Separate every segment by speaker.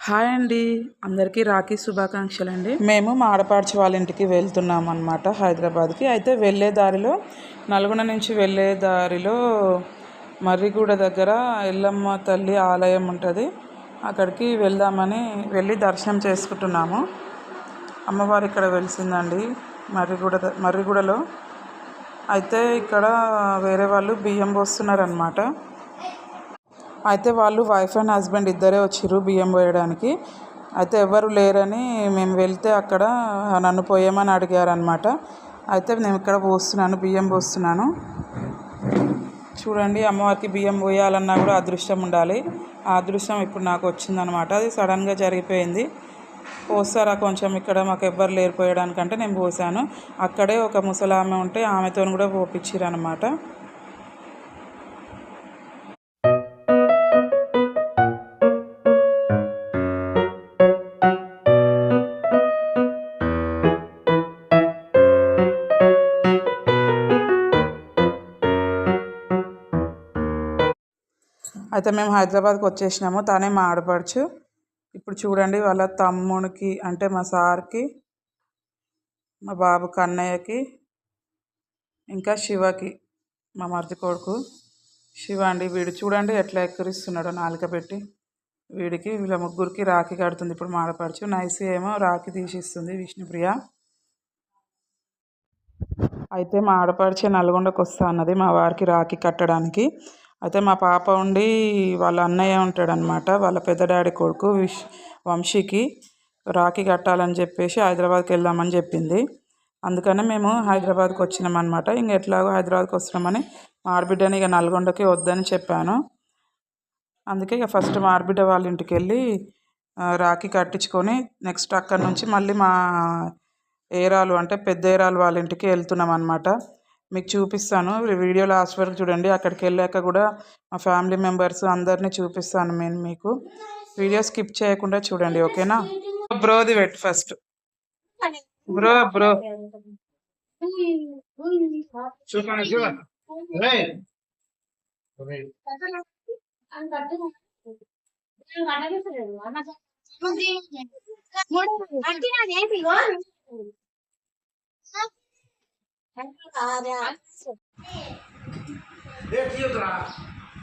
Speaker 1: Hi అండి. అందరికీ రాఖీ శుభాకాంక్షలు అండి మేము మా ఆడపడుచు వాళ్ళ ఇంటికి వెళ్తున్నాం అనమాట హైదరాబాద్కి. అయితే వెళ్ళే దారిలో నల్గొండ నుంచి వెళ్ళే దారిలో మర్రిగూడ దగ్గర ఎల్లమ్మ తల్లి ఆలయం ఉంటుంది. అక్కడికి వెళ్దామని వెళ్ళి దర్శనం చేసుకుంటున్నాము. అమ్మవారు ఇక్కడ వెలిసిందండి మర్రిగూడ ద- మర్రిగూడలో. అయితే ఇక్కడ వేరే వాళ్ళు బియ్యం పోస్తున్నారనమాట అయితే వాళ్ళు వైఫ్ అండ్ హస్బెండ్ ఇద్దరే వచ్చిర్రు బియ్యం పోయడానికి అయితే ఎవరు లేరని మేము వెళ్తే అక్కడ నన్ను పోయమని అడిగారనమాట అయితే నేను ఇక్కడ పోస్తున్నాను బియ్యం పోస్తున్నాను. చూడండి అమ్మవారికి బియ్యం పోయాలన్నా కూడా అదృష్టం ఉండాలి. ఆ అదృష్టం ఇప్పుడు నాకు వచ్చిందనమాట అది సడన్గా జరిగిపోయింది. పోస్తారా కొంచెం ఇక్కడ? మాకు ఎవ్వరు లేరు పోయడానికంటే నేను పోసాను. అక్కడే ఒక ముసలామె ఉంటే ఆమెతో కూడా పోపించారు అనమాట అయితే మేము హైదరాబాద్కి వచ్చేసినాము. తానే మా ఆడపడుచు. ఇప్పుడు చూడండి వాళ్ళ తమ్మునికి అంటే మా సార్కి మా బాబు కన్నయ్యకి ఇంకా శివకి మా మరిది కొడుకు. శివ అండి వీడు చూడండి ఎట్లా ఎక్కిరిస్తున్నాడో నాలుక పెట్టి. వీడికి వీళ్ళ ముగ్గురికి రాఖీ కడుతుంది ఇప్పుడు మాడపడుచు నైస్ ఏమో రాఖీ తీసిస్తుంది విష్ణుప్రియ. అయితే మా ఆడపడిచే నల్గొండకు వస్తా అన్నది మా వారికి రాఖీ కట్టడానికి. అయితే మా పాప ఉండి వాళ్ళ అన్నయ్య ఉంటాడనమాట వాళ్ళ పెద్ద డాడీ కొడుకు విష్ వంశీకి రాఖీ కట్టాలని చెప్పేసి హైదరాబాద్కి వెళ్దామని చెప్పింది. అందుకనే మేము హైదరాబాద్కి వచ్చినాం అనమాట ఇంక ఎట్లాగో హైదరాబాద్కి వస్తున్నామని మా ఆడబిడ్డని ఇక నల్గొండకి వద్దని చెప్పాను. అందుకే ఇక ఫస్ట్ మా ఆడబిడ్డ వాళ్ళ ఇంటికి వెళ్ళి రాఖీ కట్టించుకొని నెక్స్ట్ అక్కడ నుంచి మళ్ళీ మా ఏరాలు అంటే పెద్ద ఏరాలు వాళ్ళ ఇంటికి వెళ్తున్నాం అనమాట మీకు చూపిస్తాను. వీడియో లాస్ట్ వరకు చూడండి. అక్కడికి వెళ్ళాక కూడా మా ఫ్యామిలీ మెంబర్స్ అందరినీ చూపిస్తాను నేను మీకు. వీడియో స్కిప్ చేయకుండా చూడండి ఓకేనా? బ్రోది వెట్ ఫస్ట్. Bro bro.
Speaker 2: చూడండి.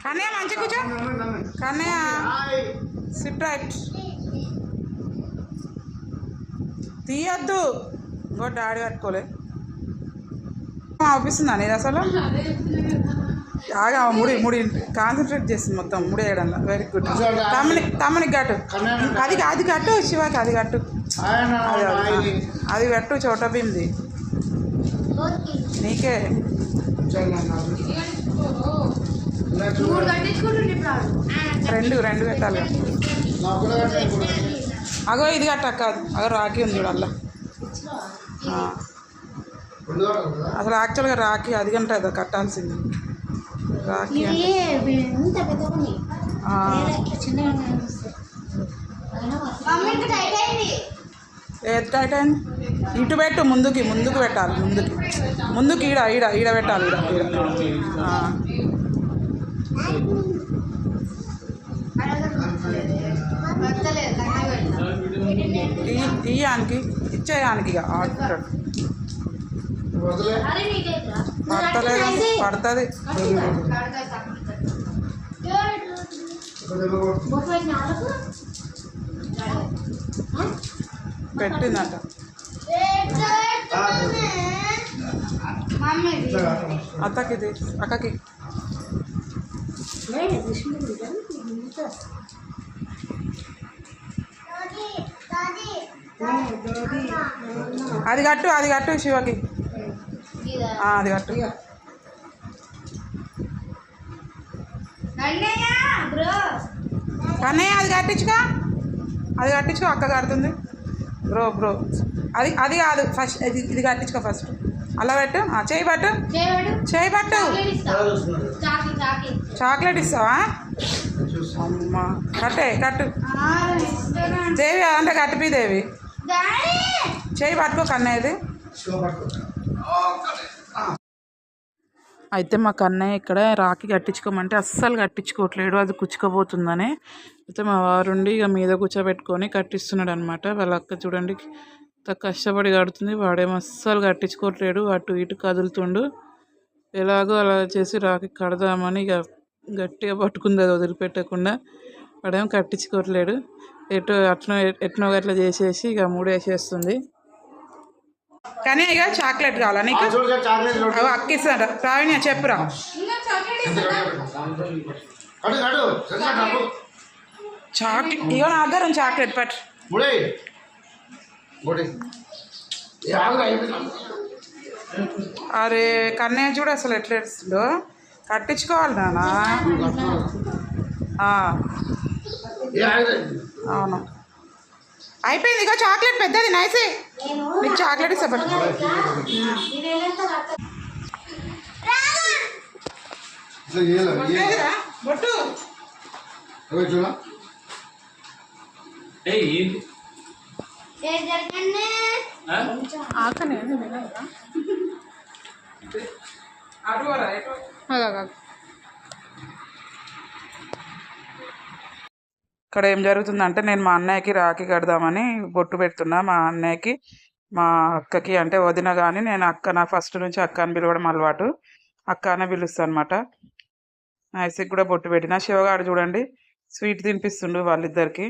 Speaker 1: కన్నయ్య మంచి కూర్చో. కన్నయ్య. సిట్ రైట్ తీయద్దు. ఇంకో డాడీ పట్టుకోలే అవుపిస్తుందా నేను అసలు? ఆగా ముడి ముడి. కాన్సన్ట్రేట్ చేస్తుంది మొత్తం ముడి వేయడంలో వెరీ గుడ్ తమ్ముని తమ్మునికి కట్టు. అది అది కట్టు శివకి అది కట్టు.
Speaker 2: ఆయన
Speaker 1: అది కట్టు చోట భీమ్ది. నీకే. రెండు రెండు పెట్టాలి. అగో ఇది కట్ట కాదు అగో రాఖీ ఉంది చూడు? అసలు యాక్చువల్గా రాఖీ అది గంట ఏదో కట్టాల్సింది. రాఖీ ఏది టైట్ అయింది? ఇటు పెట్టు ముందుకి ముందుకు పెట్టాలి ముందుకి. ముందుకి ఈడ ఈడ ఈడ పెట్టాలి ఈడ ఈడ. తీయడానికి ఇచ్చేయానికి ఇక పడతలేదు పడుతుంది. పెట్టిందంట. ఇది అక్కకి. అది కట్టు అది కట్టు శివకి. అది కట్టు. కన్నయ్య అది కట్టించుకో. అది కట్టించుకో అక్క కడుతుంది. Bro bro. అది అది కాదు. ఫస్ట్ ఇది ఇది కట్టించుకో ఫస్ట్ అలా పెట్టు. ఆ, చేయి పట్టు. చేయి పట్టు? చాక్లెట్ ఇస్తావా. అమ్మా కట్టే కట్టు. దేవి అంటే కట్టిపి దేవి. చేయి పట్టుకో కన్నయ్యది. అయితే మా కన్నయ్య ఇక్కడ రాఖీ కట్టించుకోమంటే అస్సలు కట్టించుకోవట్లేడు అది కుచ్చుకోబోతుందని. అయితే మా వారుండి ఇక మీద కూర్చోబెట్టుకొని కట్టిస్తున్నాడు అనమాట వాళ్ళ అక్క చూడండి ఎంత కష్టపడి కడుతుంది. వాడేమో అస్సలు కట్టించుకోవట్లేడు అటు ఇటు కదులుతుండు. ఎలాగో అలా చేసి రాకి కడదామని ఇక గట్టిగా పట్టుకుంది అది వదిలిపెట్టకుండా. వాడేమో కట్టించుకోవట్లేడు. ఎటు అట్నో ఎట్నో గట్ల చేసేసి ఇక మూడు వేసేస్తుంది కానీ ఇక చాక్లెట్ కావాలా నీకు? అవి అక్కిస్తాడు ప్రావీణ్య చెప్పురా. చాక్లెట్ ఇగో నా దగ్గర చాక్లెట్ పట్
Speaker 2: ముడే ముడే ఏ ఆగు అయిపోయింది
Speaker 1: అరే కన్నయ్య చూడు అసలు ఎట్లా ఏడుస్తుందో కట్టించుకోవాలి నాన్న ఆ,
Speaker 2: ఏ ఆగు
Speaker 1: అవును. అయిపోయింది ఇగో చాక్లెట్ పెద్దది నైసే. నీకు చాక్లెట్ లేదురా, బొట్టు
Speaker 2: అవి చూడ.
Speaker 1: ఆకనే అడుగురా ఇక్కడ ఏం జరుగుతుందంటే నేను మా అన్నయ్యకి రాఖీ కడదామని బొట్టు పెడుతున్నా మా అన్నయ్యకి. మా అక్కకి అంటే వదిన కానీ నేను అక్క నా ఫస్ట్ నుంచి అక్క అని పిలవడం అలవాటు. అక్క అనే పిలుస్తాను అనమాట నైస్కి కూడా బొట్టు పెట్టిన. శివగాడు చూడండి స్వీట్ తినిపిస్తుండు వాళ్ళిద్దరికి.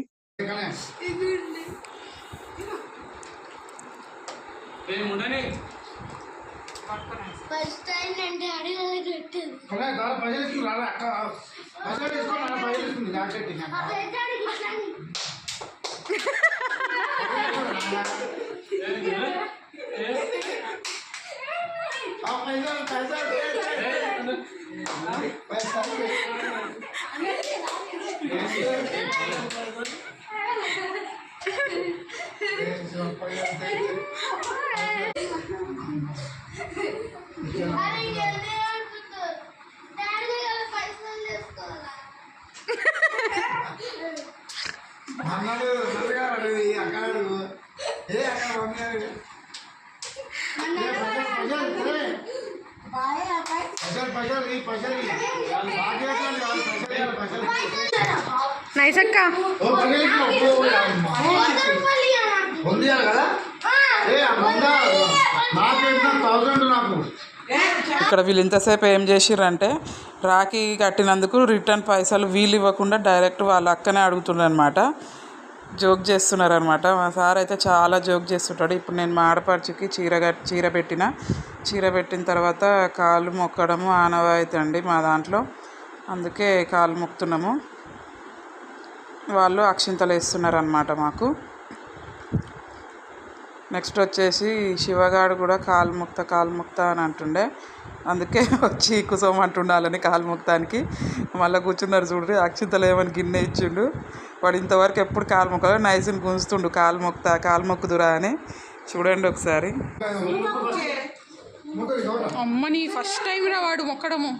Speaker 3: ఫస్ట్ టైం నేను డాడీ వాళ్ళకి పెట్టింది
Speaker 2: అలా దాని పైసలు ఇస్తుంది రాలే అక్క పైసలు తీసుకొని అలా పైసలు ఇస్తుంది చాక్లెట్ ఇంకా.
Speaker 3: డాడీ ఇట్లాంటి
Speaker 2: ఆ పైసలు పైసలు పైసలు
Speaker 3: అరే జల్దీ ఆడుతున్నారు డాడీ వాళ్ళ పైసలు తీసుకోవాలా
Speaker 2: అన్నాడు నల్లగా అడుగు అక్కడు ఏ అక్కడ పంపాడు
Speaker 3: బాయ్ అబ్బాయి
Speaker 2: పైసలు పైసలు ఈ పైసలు ఈ. బాకీ ఎట్లా కాదు, పైసలు ఇవ్వాలి, పైసలు
Speaker 1: నైసక్క
Speaker 2: ఓ పైసలు ఇచ్చిన, ఓ, ఓ,
Speaker 3: వంద రూపాయలు ఇయ్యాలి నాకు.
Speaker 2: ఉంది కదా ఏ ఆ వంద నాకు ఇచ్చిన థౌసండ్ నాకు
Speaker 1: ఇక్కడ వీళ్ళు ఇంతసేపు ఏం చేసిరంటే రాఖీ కట్టినందుకు రిటర్న్ పైసలు వీళ్ళు ఇవ్వకుండా డైరెక్ట్ వాళ్ళ అక్కనే అడుగుతుండనమాట జోక్ చేస్తున్నారు అనమాట మా సార్ అయితే చాలా జోక్ చేస్తుంటాడు. ఇప్పుడు నేను మా ఆడపడుచుకి చీర చీర పెట్టిన. చీర పెట్టిన తర్వాత కాళ్ళు మొక్కడము ఆనవాయితండి మా దాంట్లో. అందుకే కాలు మొక్కుతున్నాము. వాళ్ళు అక్షింతలు వేస్తున్నారు అనమాట మాకు. నెక్స్ట్ వచ్చేసి శివగాడు కూడా కాలు ముక్త కాలు ముక్త అని అంటుండే. అందుకే వచ్చి కుసోమంటుండాలని కాలు ముక్తానికి. మళ్ళీ కూర్చున్నారు చూడు అక్షింతలు ఏమని గిన్నె ఇచ్చిండు. వాడు ఇంతవరకు ఎప్పుడు కాలు మొక్కలు నైస్ని గుంజుతుండు కాలు మొక్త కాలు మొక్కుదురా అని. చూడండి ఒకసారి. అమ్మని ఫస్ట్ టైం రా వాడు మొక్కడము.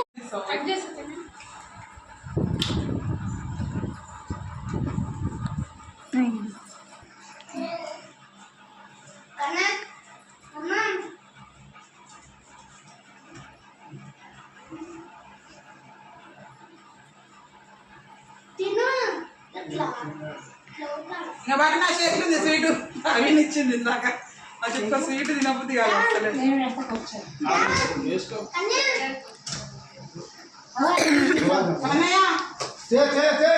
Speaker 3: తిను ఎట్లా
Speaker 1: ఇంకా బాగా నా చేతిలో స్వీట్. అవి ఇచ్చింది ఇందాక. నాకు ఎక్కువ స్వీట్ తినబుద్ధి కాదు అసలే.
Speaker 2: చే చే చే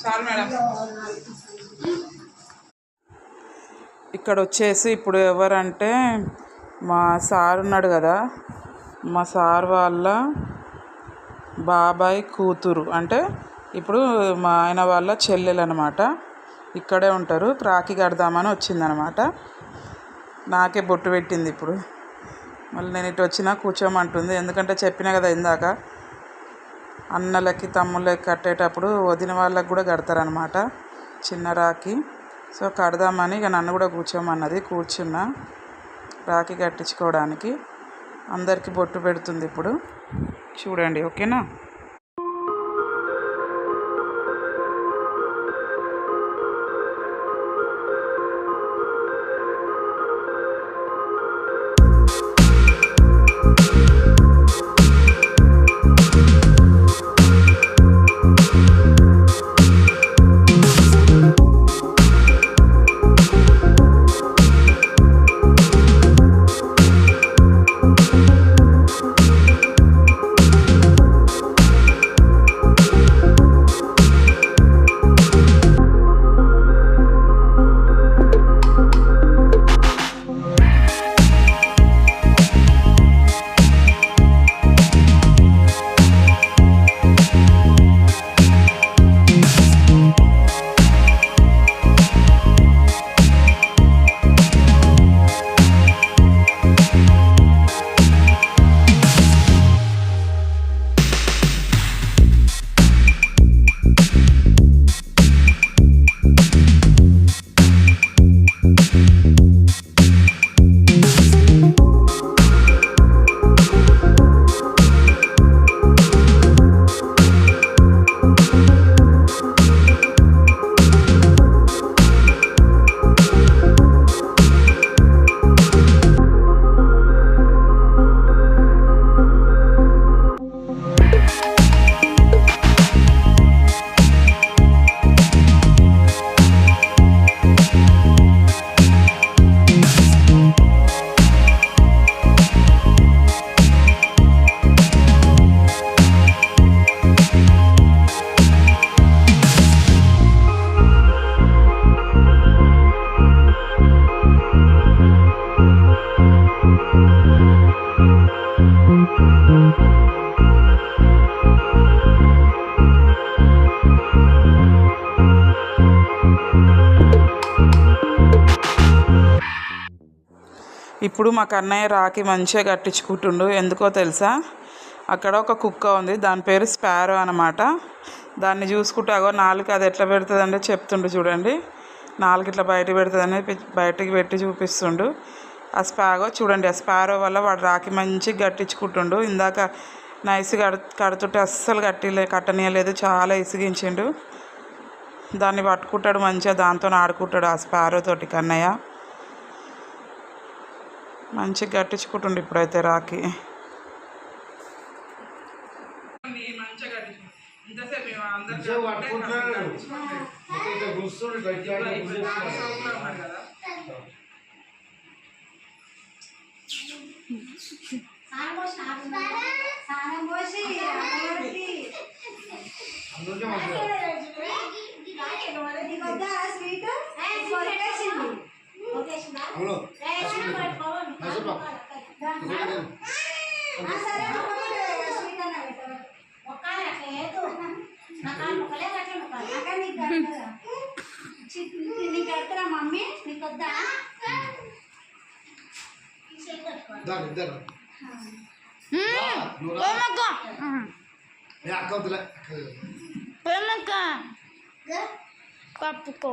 Speaker 1: చాలు మేడం ఇక్కడ వచ్చేసి ఇప్పుడు ఎవరంటే మా సార్ ఉన్నాడు కదా. మా సార్ వాళ్ళ బాబాయ్ కూతురు. అంటే ఇప్పుడు మా ఆయన వాళ్ళ చెల్లెలు అనమాట ఇక్కడే ఉంటారు. రాఖీ కడదామని వచ్చిందనమాట నాకే బొట్టు పెట్టింది ఇప్పుడు. మళ్ళీ నేను ఇటు వచ్చినా కూర్చోమంటుంది. ఎందుకంటే చెప్పినా కదా ఇందాక అన్నలకి తమ్ముళ్ళకి కట్టేటప్పుడు వదిన వాళ్ళకి కూడా కడతారనమాట చిన్న రాఖీ. సో కడదామని ఇక నన్ను కూడా కూర్చోమన్నది కూర్చున్నా రాఖీ కట్టించుకోవడానికి. అందరికీ బొట్టు పెడుతుంది ఇప్పుడు. చూడండి ఓకేనా? ఇప్పుడు మా కన్నయ్య రాకి మంచిగా కట్టించుకుంటుండు ఎందుకో తెలుసా? అక్కడ ఒక కుక్క ఉంది దాని పేరు స్పారో అనమాట దాన్ని చూసుకుంటే అగో నాలుగు అది ఎట్లా పెడుతుందంటే చెప్తుండు చూడండి. నాలుగు ఇట్లా బయట పెడుతుందని బయటకి పెట్టి చూపిస్తుండు. ఆ స్పాగో చూడండి ఆ స్పారో వల్ల వాడు రాకి మంచిగా కట్టించుకుంటుండు. ఇందాక నైస్ కడు కడుతుంటే అస్సలు కట్టిలే కట్టనీయలేదు చాలా ఇసిగించిండు. దాన్ని పట్టుకుంటాడు మంచిగా దాంతో ఆడుకుంటాడు ఆ స్పారో తోటి కన్నయ్య. మంచిగా కట్టించుకుంటుండు ఇప్పుడైతే రాకి
Speaker 3: స్వీట్.
Speaker 2: అవును.
Speaker 3: నీకు కడతారా మమ్మీ నీకు వద్దా
Speaker 4: పప్పుకో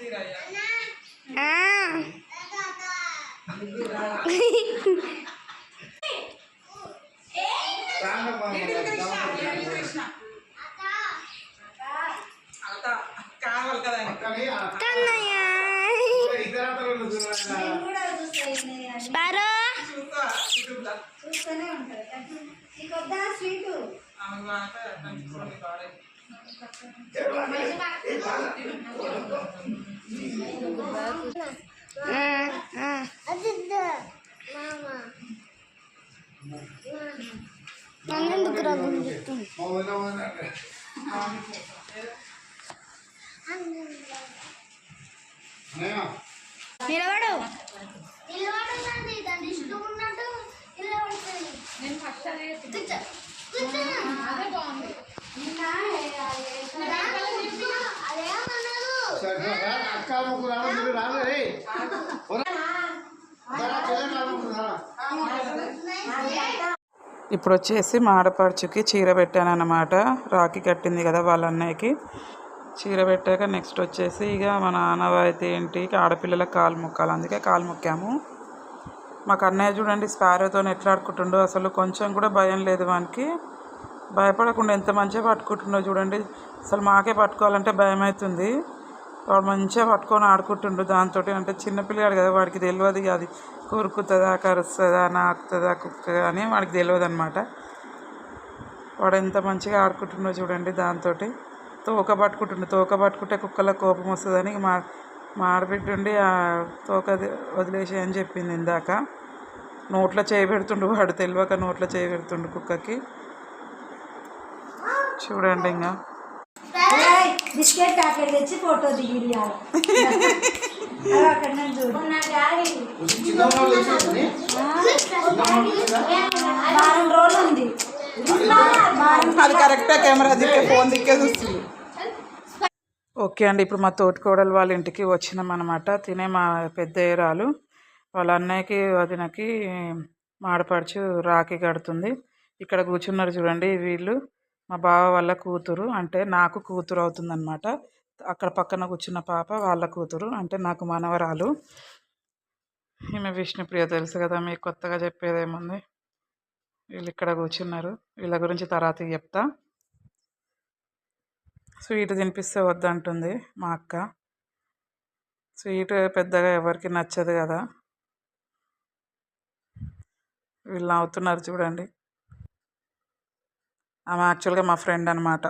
Speaker 1: 谢呀。
Speaker 4: నన్నెందుకు రఘుని చెప్తుంది
Speaker 2: అవునా, అవునా. అన్నయ్య,
Speaker 4: నిలబడు
Speaker 3: నిలబడదండి దాని ఇష్టం ఉన్నట్టు నిలబడుతుంది కూర్చో. కూర్చో. అదేమన్నదు
Speaker 2: సరే, రా, అక్క ముగ్గురు రాను, మీరు రాను, రేయ్. ఒరే. రా, చెల్లెలు రాను, ముగ్గురు రా.
Speaker 1: ఇప్పుడు వచ్చేసి మా ఆడపడుచుకి చీర పెట్టాను అన్నమాట రాఖీ కట్టింది కదా వాళ్ళ అన్నయ్యకి చీర పెట్టాక నెక్స్ట్ వచ్చేసి ఇక మన అయితే ఏంటి ఆడపిల్లలకు కాలు మొక్కాలి. అందుకే కాలు మొక్కాము. మాకు అన్నయ్య చూడండి స్పారోతో ఎట్లా ఆడుకుంటుండో అసలు కొంచెం కూడా భయం లేదు వానికి. భయపడకుండా ఎంత మంచిగా పట్టుకుంటుండో చూడండి. అసలు మాకే పట్టుకోవాలంటే భయం అవుతుంది వాడు మంచిగా పట్టుకొని ఆడుకుంటుండు. దాంతో అంటే చిన్నపిల్లగాడు కదా వాడికి తెలియదు అది. కొరుకుతుందా కరుస్తుందా నాకుతుందా కుక్క అని వాడికి తెలియదు అనమాట వాడు ఎంత మంచిగా ఆడుకుంటుండో చూడండి దాంతో తోక పట్టుకుంటుండు. తోక పట్టుకుంటే కుక్కల కోపం వస్తుందని మా మా ఆడబిడ్డ ఉండి ఆ తోక వదిలేసి అని చెప్పింది ఇందాక. నోట్లో చేయి పెడుతుండు వాడు తెలియక నోట్లో చేయి పెడుతుండు కుక్కకి. చూడండి ఇంకా
Speaker 3: బిస్కెట్ ప్యాకెట్ తెచ్చి ఫోటో దిగి
Speaker 1: అది కరెక్టే కెమెరా దిక్కే ఫోన్ దిక్కే చూస్తుంది. ఓకే అండి ఇప్పుడు మా తోటికోడలు వాళ్ళ ఇంటికి వచ్చినాం అనమాట తినే మా పెద్ద ఏరాలు. వాళ్ళ అన్నయ్యకి వదినకి మాడపడుచు రాఖీ కడుతుంది. ఇక్కడ కూర్చున్నారు చూడండి వీళ్ళు. మా బావ వాళ్ళ కూతురు అంటే నాకు కూతురు అవుతుందన్నమాట. అక్కడ పక్కన కూర్చున్న పాప వాళ్ళ కూతురు అంటే నాకు మనవరాలు. ఈమె విష్ణుప్రియ తెలుసు కదా మీకు కొత్తగా చెప్పేదేముంది? వీళ్ళు ఇక్కడ కూర్చున్నారు. వీళ్ళ గురించి తర్వాత చెప్తా. స్వీట్ తినిపిస్తే వద్దంటుంది మా అక్క. స్వీట్ పెద్దగా ఎవరికి నచ్చదు కదా. వీళ్ళు నవ్వుతున్నారు చూడండి. ఆమె యాక్చువల్గా మా ఫ్రెండ్ అనమాట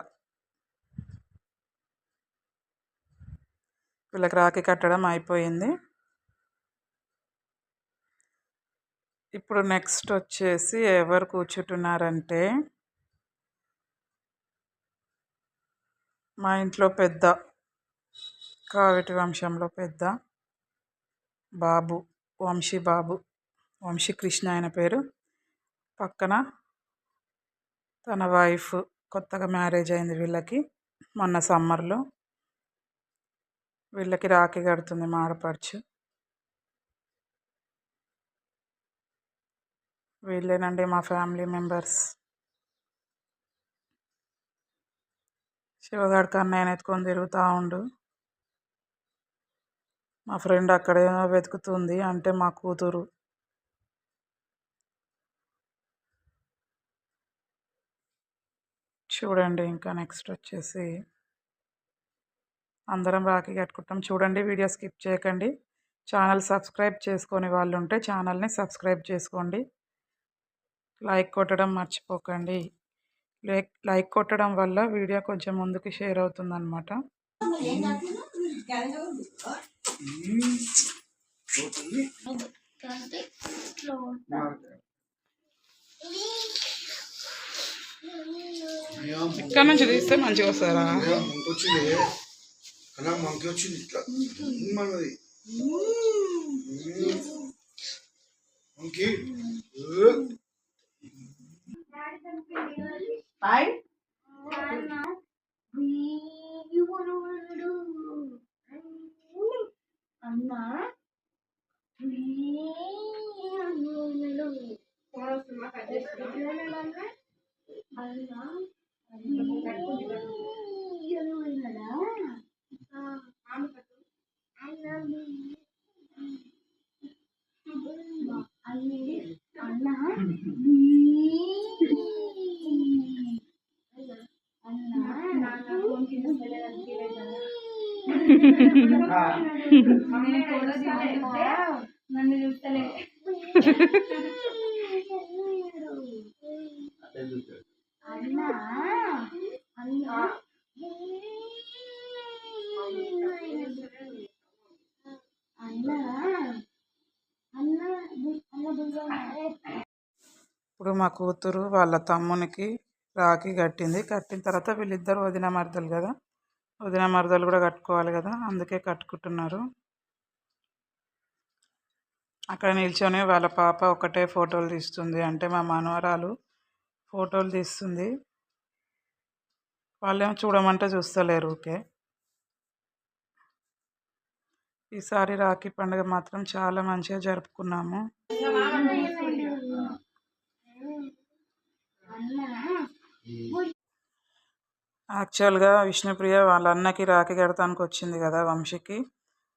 Speaker 1: వీళ్ళకి రాఖీ కట్టడం అయిపోయింది. ఇప్పుడు నెక్స్ట్ వచ్చేసి ఎవరు కూర్చుంటున్నారంటే మా ఇంట్లో పెద్ద కావిటి వంశంలో పెద్ద బాబు వంశీ బాబు వంశీ కృష్ణ ఆయన పేరు. పక్కన తన వైఫ్ కొత్తగా మ్యారేజ్ అయింది వీళ్ళకి మొన్న సమ్మర్లో. వీళ్ళకి రాఖీ కడుతుంది మా ఆడపడుచు వీళ్ళేనండి మా ఫ్యామిలీ మెంబర్స్. శివగాడి కన్నయ్యని ఎత్తుకొని తిరుగుతూ ఉండు. మా ఫ్రెండ్ అక్కడేమో వెతుకుతుంది అంటే మా కూతురు. చూడండి ఇంకా నెక్స్ట్ వచ్చేసి అందరం రాఖీ కట్టుకుంటాం. చూడండి వీడియో స్కిప్ చేయకండి. ఛానల్ సబ్స్క్రైబ్ చేసుకొని వాళ్ళు ఉంటే ఛానల్ని సబ్స్క్రైబ్ చేసుకోండి. లైక్ కొట్టడం మర్చిపోకండి. లైక్ లైక్ కొట్టడం వల్ల వీడియో కొంచెం ముందుకు షేర్ అవుతుందన్నమాట.
Speaker 2: అయ్యో,
Speaker 1: ఇక్కడ నుంచి తీస్తే మంచిగా వస్తారా?
Speaker 2: అయ్యో, మంకి వచ్చింది అలా మంకి వచ్చింది ఇట్లా మనది మంకి
Speaker 3: అమ్మా నన్ను చూస్తలే
Speaker 1: ఇప్పుడు మా కూతురు వాళ్ళ తమ్మునికి రాఖీ కట్టింది. కట్టిన తర్వాత వీళ్ళిద్దరు వదిన మరదలు కదా? వదిన మరదలు కూడా కట్టుకోవాలి కదా అందుకే కట్టుకుంటున్నారు. అక్కడ నిల్చొని వాళ్ళ పాప ఒకటే ఫోటోలు తీస్తుంది. అంటే మా మనవరాలు ఫోటోలు తీస్తుంది. వాళ్ళేమో చూడమంటే చూస్తలేరు ఊకే ఈసారి రాఖీ పండుగ మాత్రం చాలా మంచిగా జరుపుకున్నాము. యాక్చువల్గా విష్ణుప్రియ వాళ్ళ అన్నకి రాఖీ కడతానికి వచ్చింది కదా వంశీకి.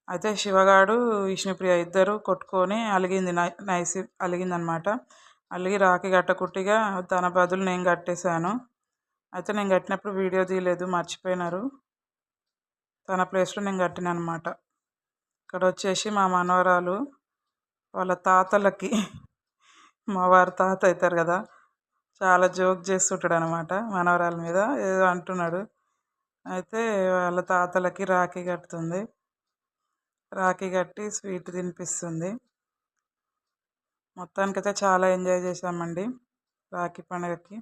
Speaker 1: అయితే శివగాడు విష్ణుప్రియ ఇద్దరు కొట్టుకొని అలిగింది నైసి అలిగిందనమాట. అలిగి రాఖీ కట్టకుట్టిగా తన బదులు నేను కట్టేశాను. అయితే నేను కట్టినప్పుడు వీడియో తీయలేదు మర్చిపోయినారు. తన ప్లేస్లో నేను కట్టిన అనమాట ఇక్కడ వచ్చేసి మా మనవరాలు వాళ్ళ తాతలకి మా వారి తాత అవుతారు కదా చాలా జోక్ చేస్తుంటాడు అనమాట మనవరాల మీద. ఏదో అంటున్నాడు. అయితే వాళ్ళ తాతలకి రాఖీ కడుతుంది రాఖీ కట్టి స్వీట్ తినిపిస్తుంది. మొత్తానికైతే చాలా ఎంజాయ్ చేసామండి రాఖీ పండుగకి.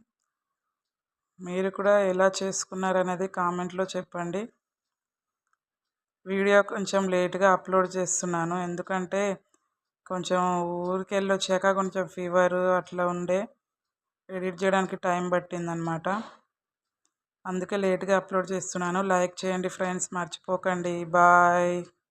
Speaker 1: మీరు కూడా ఎలా చేసుకున్నారనేది కామెంట్లో చెప్పండి. వీడియో కొంచెం లేట్గా అప్లోడ్ చేస్తున్నాను. ఎందుకంటే కొంచెం ఊరికి వెళ్ళి వచ్చాక కొంచెం ఫీవర్ అట్లా ఉండే ఎడిట్ చేయడానికి టైం పట్టిందనమాట అందుకే లేట్గా అప్లోడ్ చేస్తున్నాను. లైక్ చేయండి ఫ్రెండ్స్. మర్చిపోకండి. బాయ్.